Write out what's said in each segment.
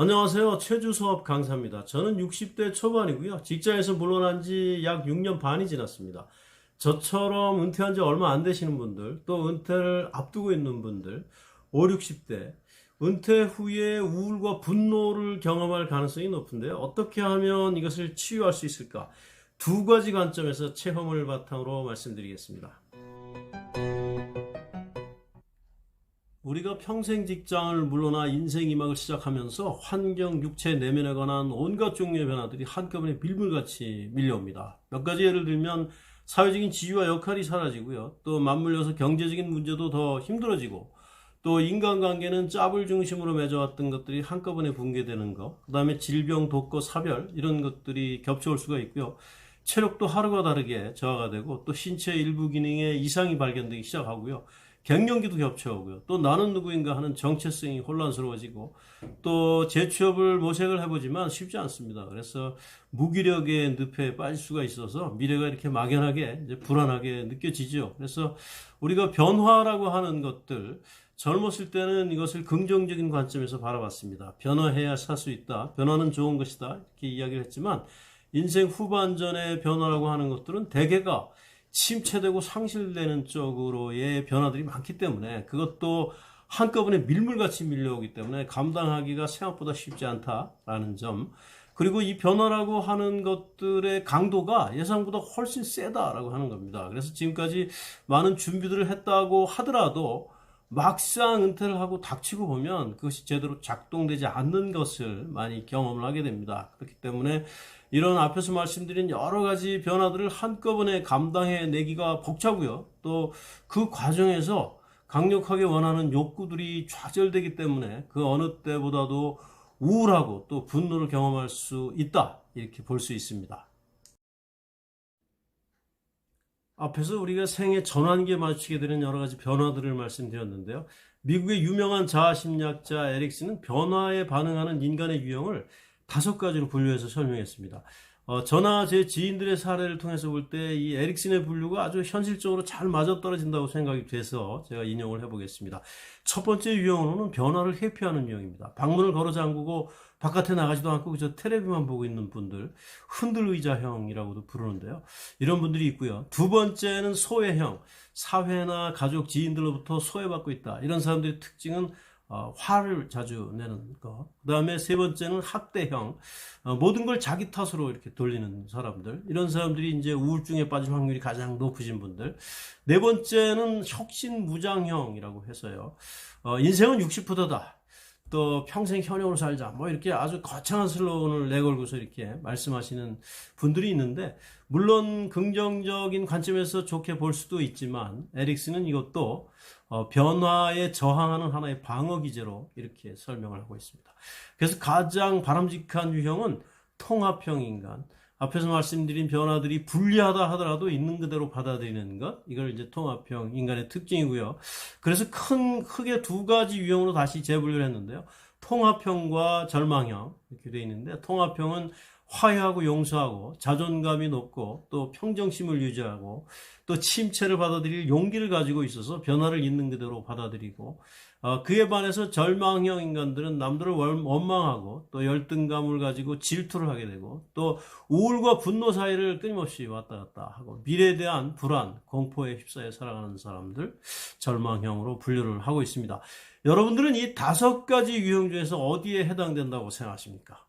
안녕하세요. 최주 수업 강사입니다. 저는 60대 초반이고요. 직장에서 물러난 지 약 6년 반이 지났습니다. 저처럼 은퇴한 지 얼마 안 되시는 분들, 또 은퇴를 앞두고 있는 분들, 5, 60대, 은퇴 후에 우울과 분노를 경험할 가능성이 높은데요. 어떻게 하면 이것을 치유할 수 있을까? 두 가지 관점에서 체험을 바탕으로 말씀드리겠습니다. 우리가 평생 직장을 물러나 인생 이막을 시작하면서 환경, 육체, 내면에 관한 온갖 종류의 변화들이 한꺼번에 밀물같이 밀려옵니다. 몇 가지 예를 들면 사회적인 지위와 역할이 사라지고요. 또 맞물려서 경제적인 문제도 더 힘들어지고 또 인간관계는 짭을 중심으로 맺어왔던 것들이 한꺼번에 붕괴되는 것, 그 다음에 질병, 독거, 사별 이런 것들이 겹쳐올 수가 있고요. 체력도 하루가 다르게 저하가 되고 또 신체 일부 기능에 이상이 발견되기 시작하고요. 갱년기도 겹쳐오고요. 또 나는 누구인가 하는 정체성이 혼란스러워지고 또 재취업을 모색을 해보지만 쉽지 않습니다. 그래서 무기력의 늪에 빠질 수가 있어서 미래가 이렇게 막연하게 불안하게 느껴지죠. 그래서 우리가 변화라고 하는 것들 젊었을 때는 이것을 긍정적인 관점에서 바라봤습니다. 변화해야 살 수 있다. 변화는 좋은 것이다. 이렇게 이야기를 했지만 인생 후반전의 변화라고 하는 것들은 대개가 침체되고 상실되는 쪽으로의 변화들이 많기 때문에 그것도 한꺼번에 밀물같이 밀려오기 때문에 감당하기가 생각보다 쉽지 않다라는 점. 그리고 이 변화라고 하는 것들의 강도가 예상보다 훨씬 세다라고 하는 겁니다. 그래서 지금까지 많은 준비들을 했다고 하더라도 막상 은퇴를 하고 닥치고 보면 그것이 제대로 작동되지 않는 것을 많이 경험을 하게 됩니다. 그렇기 때문에 이런 앞에서 말씀드린 여러 가지 변화들을 한꺼번에 감당해 내기가 벅차고요. 또 그 과정에서 강력하게 원하는 욕구들이 좌절되기 때문에 그 어느 때보다도 우울하고 또 분노를 경험할 수 있다. 이렇게 볼 수 있습니다. 앞에서 우리가 생애 전환기에 마주치게 되는 여러 가지 변화들을 말씀드렸는데요. 미국의 유명한 자아심리학자 에릭슨은 변화에 반응하는 인간의 유형을 다섯 가지로 분류해서 설명했습니다. 어, 저나 제 지인들의 사례를 통해서 볼 때 이 에릭슨의 분류가 아주 현실적으로 잘 맞아떨어진다고 생각이 돼서 제가 인용을 해보겠습니다. 첫 번째 유형으로는 변화를 회피하는 유형입니다. 방문을 걸어 잠그고 바깥에 나가지도 않고 그저 테레비만 보고 있는 분들, 흔들의자형이라고도 부르는데요. 이런 분들이 있고요. 두 번째는 소외형, 사회나 가족, 지인들로부터 소외받고 있다. 이런 사람들의 특징은 어, 화를 자주 내는 거. 그 다음에 세 번째는 학대형. 어, 모든 걸 자기 탓으로 이렇게 돌리는 사람들. 이런 사람들이 이제 우울증에 빠질 확률이 가장 높으신 분들. 네 번째는 혁신무장형이라고 해서요. 어, 인생은 60%다. 또 평생 현역으로 살자. 뭐 이렇게 아주 거창한 슬로건을 내걸고서 이렇게 말씀하시는 분들이 있는데, 물론 긍정적인 관점에서 좋게 볼 수도 있지만, 에릭스는 이것도 어, 변화에 저항하는 하나의 방어 기제로 이렇게 설명을 하고 있습니다. 그래서 가장 바람직한 유형은 통합형 인간. 앞에서 말씀드린 변화들이 불리하다 하더라도 있는 그대로 받아들이는 것. 이걸 이제 통합형 인간의 특징이고요. 그래서 큰, 크게 두 가지 유형으로 다시 재분류를 했는데요. 통합형과 절망형. 이렇게 되어 있는데, 통합형은 화해하고 용서하고 자존감이 높고 또 평정심을 유지하고 또 침체를 받아들일 용기를 가지고 있어서 변화를 있는 그대로 받아들이고 어, 그에 반해서 절망형 인간들은 남들을 원망하고 또 열등감을 가지고 질투를 하게 되고 또 우울과 분노 사이를 끊임없이 왔다 갔다 하고 미래에 대한 불안, 공포에 휩싸여 살아가는 사람들 절망형으로 분류를 하고 있습니다. 여러분들은 이 다섯 가지 유형 중에서 어디에 해당된다고 생각하십니까?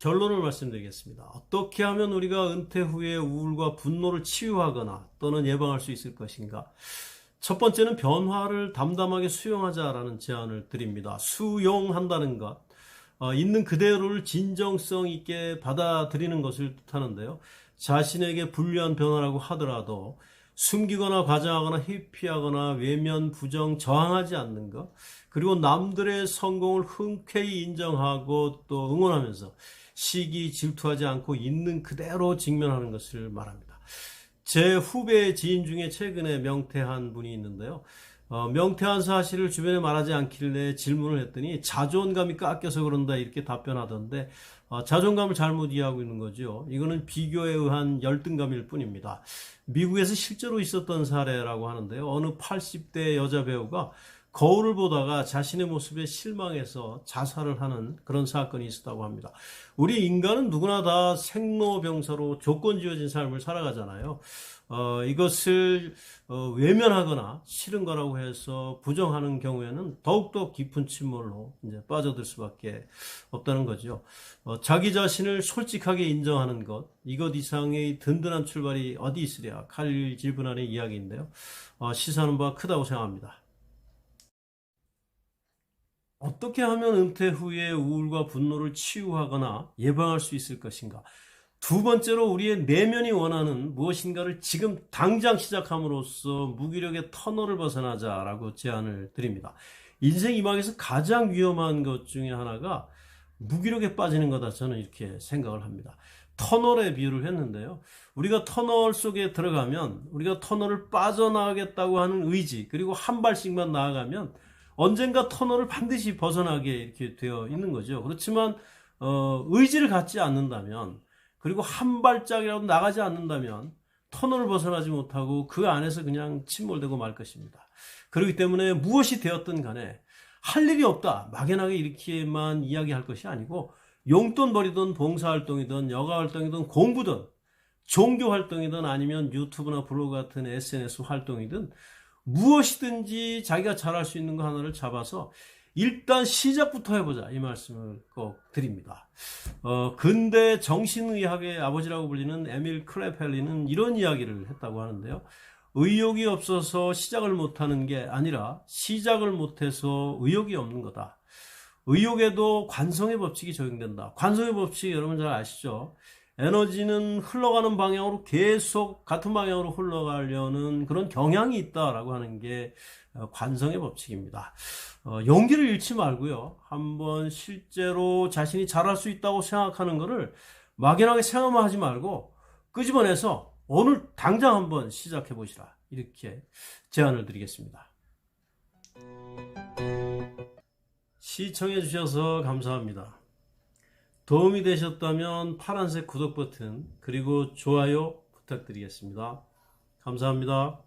결론을 말씀드리겠습니다. 어떻게 하면 우리가 은퇴 후에 우울과 분노를 치유하거나 또는 예방할 수 있을 것인가? 첫 번째는 변화를 담담하게 수용하자라는 제안을 드립니다. 수용한다는 것. 어, 있는 그대로를 진정성 있게 받아들이는 것을 뜻하는데요. 자신에게 불리한 변화라고 하더라도 숨기거나 과장하거나 회피하거나 외면, 부정, 저항하지 않는 것. 그리고 남들의 성공을 흔쾌히 인정하고 또 응원하면서 시기 질투하지 않고 있는 그대로 직면하는 것을 말합니다. 제 후배 지인 중에 최근에 명퇴한 분이 있는데요. 어, 명퇴한 사실을 주변에 말하지 않길래 질문을 했더니 자존감이 깎여서 그런다 이렇게 답변하던데 어, 자존감을 잘못 이해하고 있는 거죠. 이거는 비교에 의한 열등감일 뿐입니다. 미국에서 실제로 있었던 사례라고 하는데요. 어느 80대 여자 배우가 거울을 보다가 자신의 모습에 실망해서 자살을 하는 그런 사건이 있었다고 합니다. 우리 인간은 누구나 다 생로병사로 조건 지어진 삶을 살아가잖아요. 어, 이것을 어, 외면하거나 싫은 거라고 해서 부정하는 경우에는 더욱더 깊은 침몰로 이제 빠져들 수밖에 없다는 거죠. 어, 자기 자신을 솔직하게 인정하는 것, 이것 이상의 든든한 출발이 어디 있으랴. 칼 질분한의 이야기인데요. 어, 시사하는 바가 크다고 생각합니다. 어떻게 하면 은퇴 후에 우울과 분노를 치유하거나 예방할 수 있을 것인가? 두 번째로 우리의 내면이 원하는 무엇인가를 지금 당장 시작함으로써 무기력의 터널을 벗어나자라고 제안을 드립니다. 인생 이막에서 가장 위험한 것 중에 하나가 무기력에 빠지는 거다 저는 이렇게 생각을 합니다. 터널에 비유를 했는데요. 우리가 터널 속에 들어가면 우리가 터널을 빠져나가겠다고 하는 의지 그리고 한 발씩만 나아가면 언젠가 터널을 반드시 벗어나게 이렇게 되어 있는 거죠. 그렇지만 어, 의지를 갖지 않는다면 그리고 한 발짝이라도 나가지 않는다면 터널을 벗어나지 못하고 그 안에서 그냥 침몰되고 말 것입니다. 그렇기 때문에 무엇이 되었든 간에 할 일이 없다. 막연하게 이렇게만 이야기할 것이 아니고 용돈 벌이든 봉사활동이든 여가활동이든 공부든 종교활동이든 아니면 유튜브나 블로그 같은 SNS 활동이든 무엇이든지 자기가 잘할 수 있는 거 하나를 잡아서 일단 시작부터 해보자 이 말씀을 꼭 드립니다. 어, 근대 정신의학의 아버지라고 불리는 에밀 크레펠리는 이런 이야기를 했다고 하는데요. 의욕이 없어서 시작을 못하는 게 아니라 시작을 못해서 의욕이 없는 거다. 의욕에도 관성의 법칙이 적용된다. 관성의 법칙 여러분 잘 아시죠? 에너지는 흘러가는 방향으로 계속 같은 방향으로 흘러가려는 그런 경향이 있다라고 하는 게 어, 관성의 법칙입니다. 어, 용기를 잃지 말고요. 한번 실제로 자신이 잘할 수 있다고 생각하는 것을 막연하게 생각만 하지 말고 끄집어내서 오늘 당장 한번 시작해 보시라. 이렇게 제안을 드리겠습니다. 시청해 주셔서 감사합니다. 도움이 되셨다면 파란색 구독 버튼 그리고 좋아요 부탁드리겠습니다. 감사합니다.